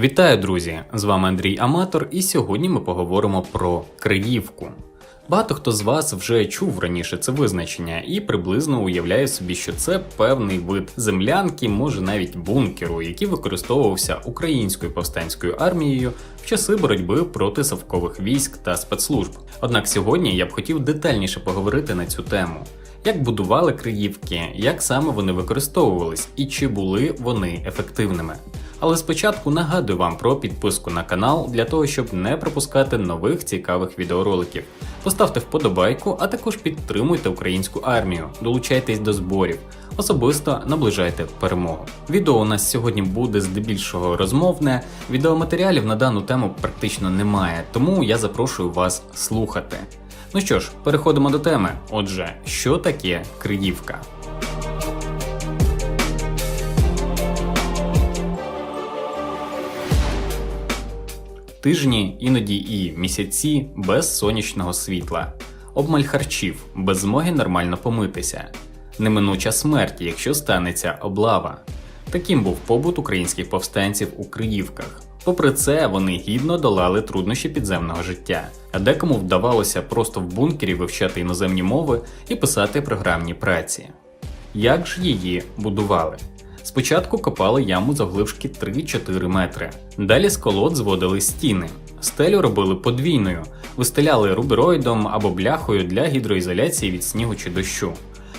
Вітаю, друзі! З вами Андрій Аматор, і сьогодні ми поговоримо про Криївку. Багато хто з вас вже чув раніше це визначення і приблизно уявляє собі, що це певний вид землянки, може навіть бункеру, який використовувався українською повстанською армією в часи боротьби проти совкових військ та спецслужб. Однак сьогодні я б хотів детальніше поговорити на цю тему. Як будували Криївки, як саме вони використовувались і чи були вони ефективними. Але спочатку нагадую вам про підписку на канал для того, щоб не пропускати нових цікавих відеороликів. Поставте вподобайку, а також підтримуйте українську армію, долучайтесь до зборів, особисто наближайте перемогу. Відео у нас сьогодні буде здебільшого розмовне. Відеоматеріалів на дану тему практично немає, тому я запрошую вас слухати. Ну що ж, переходимо до теми. Отже, що таке Криївка? Тижні, іноді і місяці без сонячного світла, обмаль харчів, без змоги нормально помитися, неминуча смерть, якщо станеться облава. Таким був побут українських повстанців у Криївках. Попри це, вони гідно долали труднощі підземного життя, а декому вдавалося просто в бункері вивчати іноземні мови і писати програмні праці. Як ж її будували? Спочатку копали яму завглибшки 3-4 метри. Далі з колод зводили стіни. Стелю робили подвійною, вистеляли рубероїдом або бляхою для гідроізоляції від снігу чи дощу.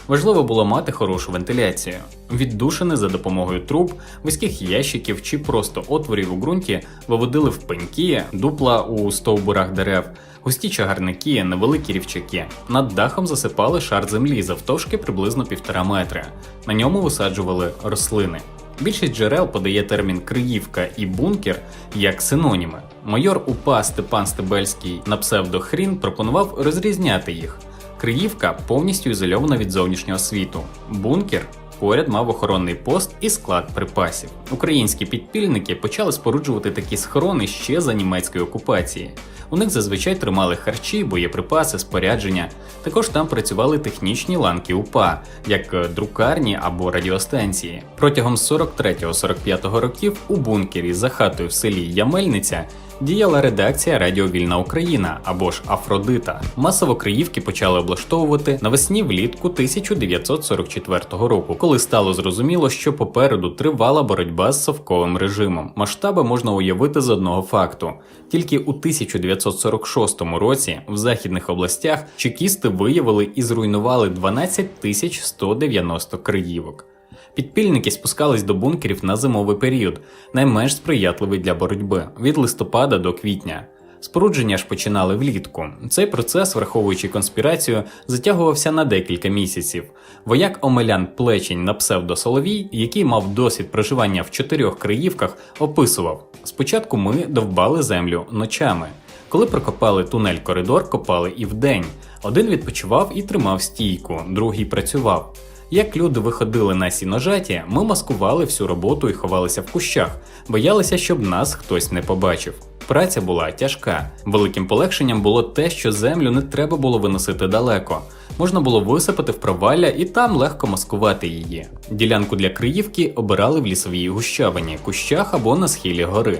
Важливо було мати хорошу вентиляцію. Віддушини за допомогою труб, вузьких ящиків чи просто отворів у ґрунті виводили в пеньки, дупла у стовбурах дерев, густі чагарники, невеликі рівчаки. Над дахом засипали шар землі завтовшки приблизно півтора метра. На ньому висаджували рослини. Більшість джерел подає термін Криївка і бункер як синоніми. Майор УПА Степан Стебельський на псевдохрін пропонував розрізняти їх. Криївка повністю ізольована від зовнішнього світу. Бункер поряд мав охоронний пост і склад припасів. Українські підпільники почали споруджувати такі схорони ще за німецької окупації. У них зазвичай тримали харчі, боєприпаси, спорядження. Також там працювали технічні ланки УПА, як друкарні або радіостанції. Протягом 43-45 років у бункері за хатою в селі Ямельниця діяла редакція Радіо Вільна Україна або ж Афродита. Масово Криївки почали облаштовувати навесні влітку 1944 року, коли стало зрозуміло, що попереду тривала боротьба з совковим режимом. Масштаби можна уявити з одного факту: тільки у 1946 році в західних областях чекісти виявили і зруйнували 12 тисяч 190 криївок. Підпільники спускались до бункерів на зимовий період, найменш сприятливий для боротьби від листопада до квітня. Спорудження ж починали влітку. Цей процес, враховуючи конспірацію, затягувався на декілька місяців. Вояк Омелян Плечень на псевдо Соловій, який мав досвід проживання в чотирьох криївках, описував: спочатку ми довбали землю ночами. Коли прокопали тунель коридор, копали і вдень. Один відпочивав і тримав стійку, другий працював. Як люди виходили на сіножаті, ми маскували всю роботу і ховалися в кущах, боялися, щоб нас хтось не побачив. Праця була тяжка. Великим полегшенням було те, що землю не треба було виносити далеко. Можна було висипати в провалля і там легко маскувати її. Ділянку для Криївки обирали в лісовій гущавині, кущах або на схилі гори.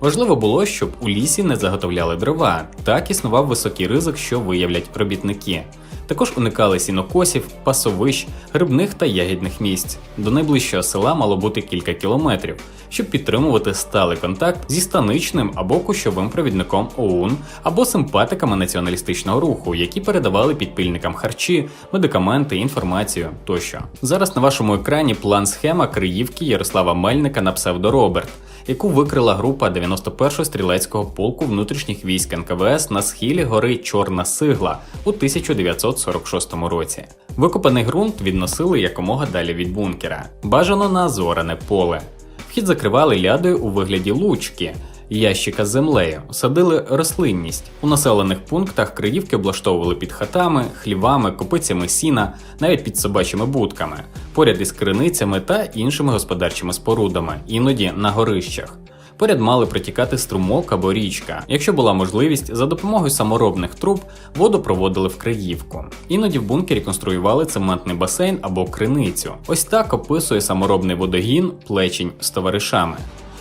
Важливо було, щоб у лісі не заготовляли дрова, так існував високий ризик, що виявлять робітники. Також уникали сінокосів, пасовищ, грибних та ягідних місць. До найближчого села мало бути кілька кілометрів, щоб підтримувати сталий контакт зі станичним або кущовим провідником ОУН або симпатиками націоналістичного руху, які передавали підпільникам харчі, медикаменти, інформацію тощо. Зараз на вашому екрані план схема Криївки Ярослава Мельника на псевдо Роберт яку викрила група 91-го стрілецького полку внутрішніх військ НКВС на схилі гори Чорна Сигла у 1946 році. Викопаний ґрунт відносили якомога далі від бункера, бажано на зоране поле. Вхід закривали лядою у вигляді лучки. Ящика з землею садили рослинність. У населених пунктах криївки облаштовували під хатами, хлівами, копицями сіна, навіть під собачими будками, поряд із криницями та іншими господарчими спорудами, іноді на горищах. Поряд мали протікати струмок або річка. Якщо була можливість, за допомогою саморобних труб воду проводили в Криївку. Іноді в бункері конструювали цементний басейн або криницю. Ось так описує саморобний водогін плечень з товаришами.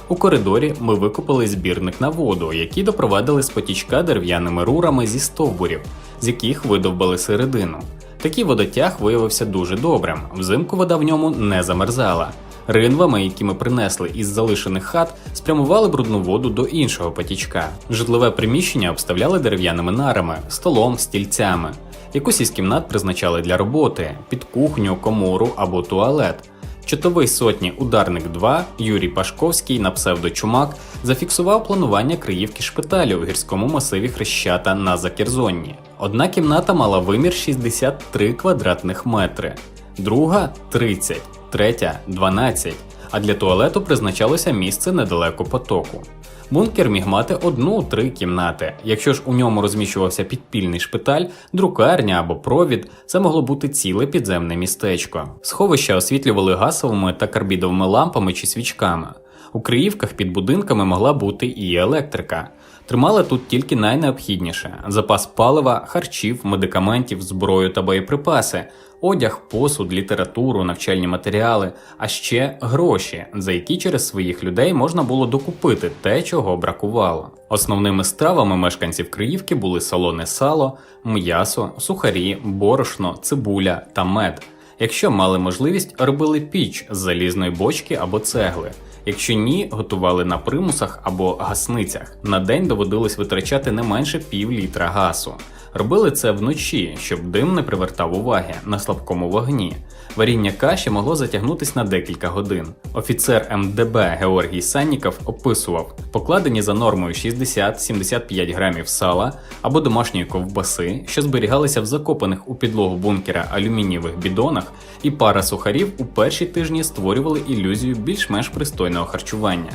У коридорі ми викупили збірник на воду, який допровадили з потічка дерев'яними рурами зі стовбурів, з яких видовбали середину. Такий водотяг виявився дуже добрим. Взимку вода в ньому не замерзала. Ринвами, які ми принесли із залишених хат, спрямували брудну воду до іншого потічка. Житлове приміщення обставляли дерев'яними нарами, столом, стільцями. Якусь із кімнат призначали для роботи під кухню, комору або туалет. Чотовий сотні ударник 2 Юрій Пашковський на псевдочумак зафіксував планування Криївки шпиталю у гірському масиві Хрещата на Закерзонні. Одна кімната мала вимір 63 квадратних метри, друга 30, третя 12, а для туалету призначалося місце недалеко потоку. Бункер міг мати одну-три кімнати. Якщо ж у ньому розміщувався підпільний шпиталь, друкарня або провід, це могло бути ціле підземне містечко. Сховища освітлювали гасовими та карбідовими лампами чи свічками. У Криївках під будинками могла бути і електрика. Тримали тут тільки найнеобхідніше: запас палива, харчів, медикаментів, зброю та боєприпаси, одяг, посуд, літературу, навчальні матеріали, а ще гроші, за які через своїх людей можна було докупити те, чого бракувало. Основними стравами мешканців Криївки були солоне сало, м'ясо, сухарі, борошно, цибуля та мед. Якщо мали можливість, робили піч з залізної бочки або цегли. Якщо ні, готували на примусах або гасницях. На день доводилось витрачати не менше пів літра гасу. Робили це вночі, щоб дим не привертав уваги на слабкому вогні. Варіння каші могло затягнутись на декілька годин. Офіцер МДБ Георгій Санніков описував покладені за нормою 60-75 грамів сала або домашньої ковбаси, що зберігалися в закопаних у підлогу бункера алюмінієвих бідонах, і пара сухарів у перші тижні створювали ілюзію більш-менш пристойного харчування.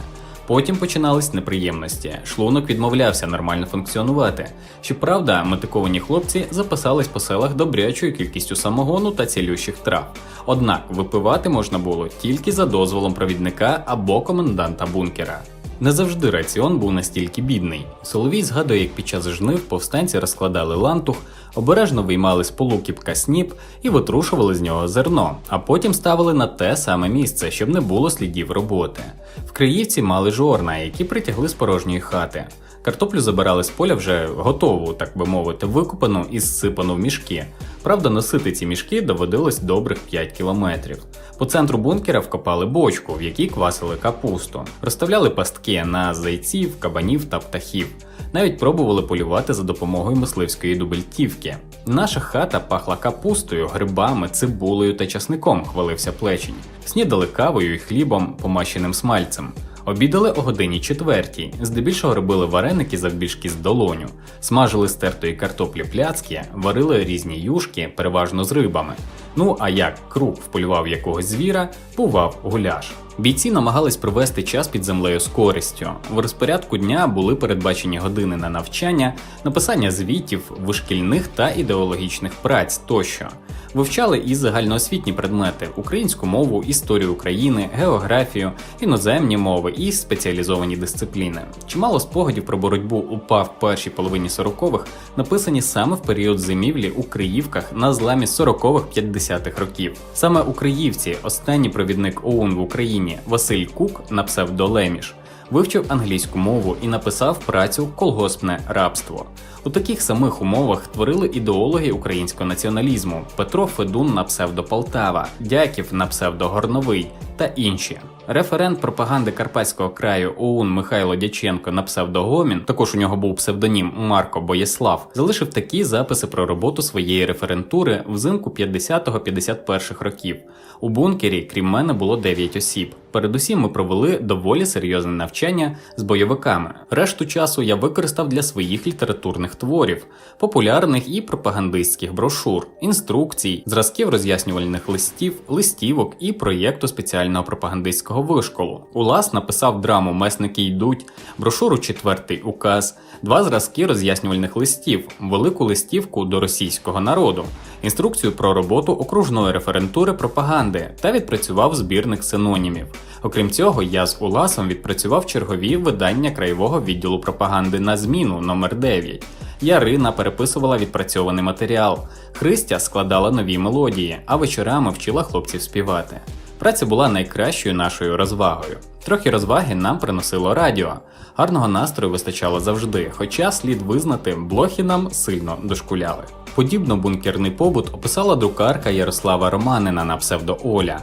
Потім починались неприємності. Шлунок відмовлявся нормально функціонувати. Щоправда, метиковані хлопці запасались по селах добрячою кількістю самогону та цілющих трав. Однак випивати можна було тільки за дозволом провідника або коменданта бункера. Не завжди раціон був настільки бідний. Соловій згадує, як під час жнив повстанці розкладали лантух, обережно виймали з полукіпка сніп і витрушували з нього зерно, а потім ставили на те саме місце, щоб не було слідів роботи. В Криївці мали жорна, які притягли з порожньої хати. Картоплю забирали з поля вже готову, так би мовити, викупану і зсипану в мішки. Правда, носити ці мішки доводилось добрих 5 кілометрів. По центру бункера вкопали бочку, в якій квасили капусту, розставляли пастки на зайців, кабанів та птахів. Навіть пробували полювати за допомогою мисливської дубельтівки. Наша хата пахла капустою, грибами, цибулею та часником, хвалився плечень. Снідали кавою і хлібом, помащеним смальцем. Обідали о годині четвертій, здебільшого робили вареники завбільшки з долоню, смажили з тертої картоплі пляцки, варили різні юшки, переважно з рибами. Ну а як круп вполював якогось звіра, бував гуляш. Бійці намагались провести час під землею з користю. В розпорядку дня були передбачені години на навчання, написання звітів, вишкільних та ідеологічних праць тощо. Вивчали і загальноосвітні предмети: українську мову, історію України, географію, іноземні мови і спеціалізовані дисципліни. Чимало спогадів про боротьбу УПА в першій половині 40-х написані саме в період зимівлі у Криївках на зламі 40-х-50-х років. Саме у Криївці останній провідник ОУН в Україні Василь Кук на псевдо Леміш вивчив англійську мову і написав працю Колгоспне рабство. У таких самих умовах творили ідеологи українського націоналізму Петро Федун на псевдо Полтава, Дяків на псевдо Горновий та інші. Референт пропаганди Карпатського краю ОУН Михайло Дяченко на псевдо Гомін, також у нього був псевдонім Марко Боєслав, залишив такі записи про роботу своєї референтури взимку 50-51 років. У бункері, крім мене, було 9 осіб. Передусім, ми провели доволі серйозне навчання з бойовиками. Решту часу я використав для своїх літературних творів, популярних і пропагандистських брошур, інструкцій, зразків роз'яснювальних листів, листівок і проєкту спеціального пропагандистського вишколу. Улас написав драму Месники йдуть, брошуру Четвертий указ, два зразки роз'яснювальних листів, велику листівку до російського народу, інструкцію про роботу окружної референтури пропаганди та відпрацював збірник синонімів. Окрім цього, я з Уласом відпрацював чергові видання краєвого відділу пропаганди на зміну номер 9 Ярина переписувала відпрацьований матеріал. Христя складала нові мелодії, а вечорами вчила хлопців співати. Праця була найкращою нашою розвагою. Трохи розваги нам приносило радіо. Гарного настрою вистачало завжди, хоча слід визнати, блохи нам сильно дошкуляли. Подібно бункерний побут описала друкарка Ярослава Романина на псевдо Оля.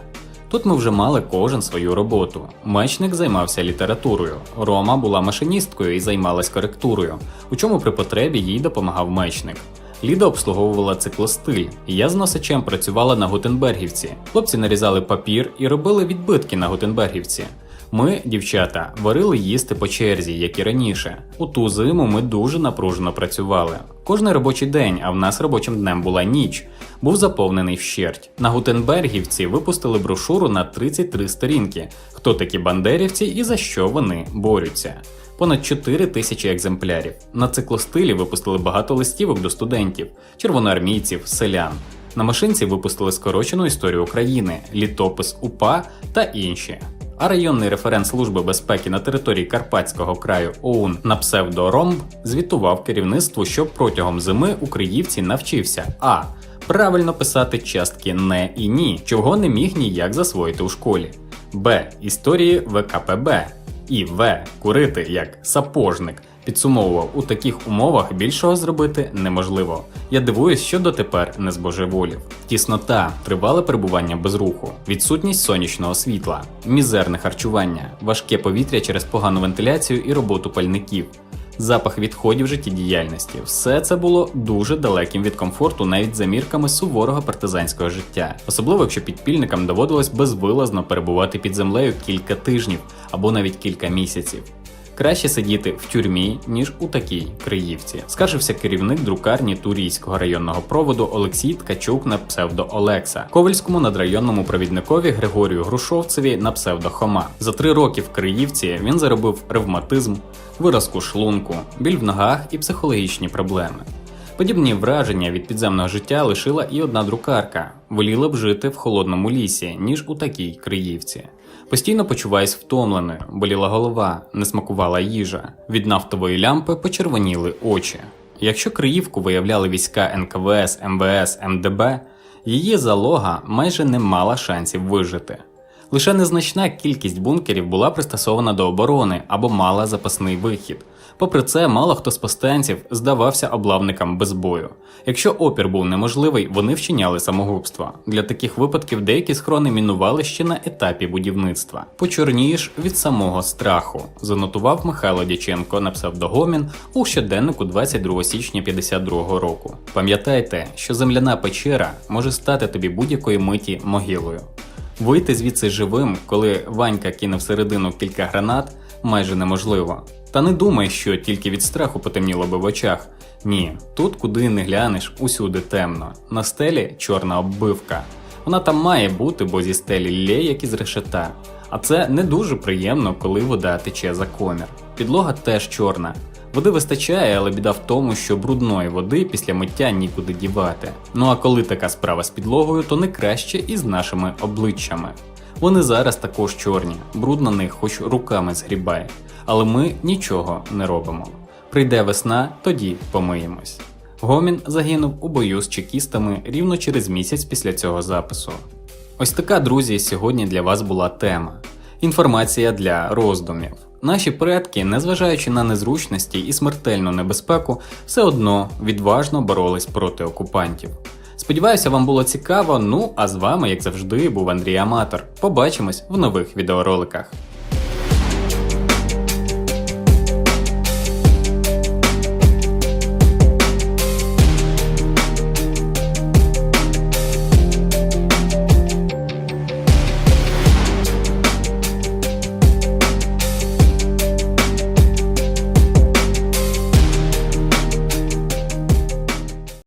Тут ми вже мали кожен свою роботу. Мечник займався літературою. Рома була машиністкою і займалась коректурою, у чому при потребі їй допомагав мечник. Ліда обслуговувала циклостиль, я з носачем працювала на Гутенбергівці. Хлопці нарізали папір і робили відбитки на Гутенбергівці. Ми, дівчата, варили їсти по черзі, як і раніше. У ту зиму ми дуже напружено працювали. Кожний робочий день, а в нас робочим днем була ніч, був заповнений вщерть. На Гутенбергівці випустили брошуру на 33 сторінки, хто такі бандерівці і за що вони борються. Понад 4 тисячі екземплярів. На циклостилі випустили багато листівок до студентів, червоноармійців, селян. На машинці випустили скорочену історію України, літопис УПА та інші. А районний референт Служби безпеки на території Карпатського краю ОУН на псевдо Ромб звітував керівництву, що протягом зими у Криївці навчився а. Правильно писати частки не і ні, чого не міг ніяк засвоїти у школі, б. Історії ВКПБ і В. Курити як сапожник. Підсумовував, у таких умовах більшого зробити неможливо. Я дивуюсь, що дотепер не збожеволів. Тіснота, тривале перебування без руху, відсутність сонячного світла, мізерне харчування, важке повітря через погану вентиляцію і роботу пальників. Запах відходів життєдіяльності все це було дуже далеким від комфорту, навіть за мірками суворого партизанського життя, особливо якщо підпільникам доводилось безвилазно перебувати під землею кілька тижнів або навіть кілька місяців. Краще сидіти в тюрмі, ніж у такій Криївці, скаржився керівник друкарні Турійського районного проводу Олексій Ткачук на псевдо Олекса, Ковальському надрайонному провідникові Григорію Грушовцеві на псевдо Хома. За три роки в Криївці він заробив ревматизм, виразку шлунку, біль в ногах і психологічні проблеми. Подібні враження від підземного життя лишила і одна друкарка. Воліла б жити в холодному лісі, ніж у такій Криївці. Постійно почуваюсь втомленою, боліла голова, не смакувала їжа. Від нафтової лямпи почервоніли очі. Якщо Криївку виявляли війська НКВС, МВС, МДБ, її залога майже не мала шансів вижити. Лише незначна кількість бункерів була пристосована до оборони або мала запасний вихід. Попри це, мало хто з повстанців здавався облавникам без бою. Якщо опір був неможливий, вони вчиняли самогубство. Для таких випадків деякі схорони мінували ще на етапі будівництва. Почорнієш від самого страху, занотував Михайло Дяченко на псевдогомін у щоденнику 22 січня 52 року. Пам'ятайте, що земляна печера може стати тобі будь-якої миті могилою. Вийти звідси живим, коли Ванька кине всередину кілька гранат, майже неможливо. Та не думай, що тільки від страху потемніло би в очах. Ні, тут, куди не глянеш, усюди темно. На стелі чорна оббивка. Вона там має бути, бо зі стелі лє, як із решета. А це не дуже приємно, коли вода тече за комір. Підлога теж чорна. Води вистачає, але біда в тому, що брудної води після миття нікуди дівати. Ну а коли така справа з підлогою, то не краще і з нашими обличчями. Вони зараз також чорні, бруд на них хоч руками згрібай, але ми нічого не робимо. Прийде весна, тоді помиємось. Гомін загинув у бою з чекістами рівно через місяць після цього запису. Ось така, друзі, сьогодні для вас була тема. Інформація для роздумів. Наші предки, незважаючи на незручності і смертельну небезпеку, все одно відважно боролись проти окупантів. Сподіваюся, вам було цікаво. Ну а з вами, як завжди, був Андрій Аматор. Побачимось в нових відеороликах.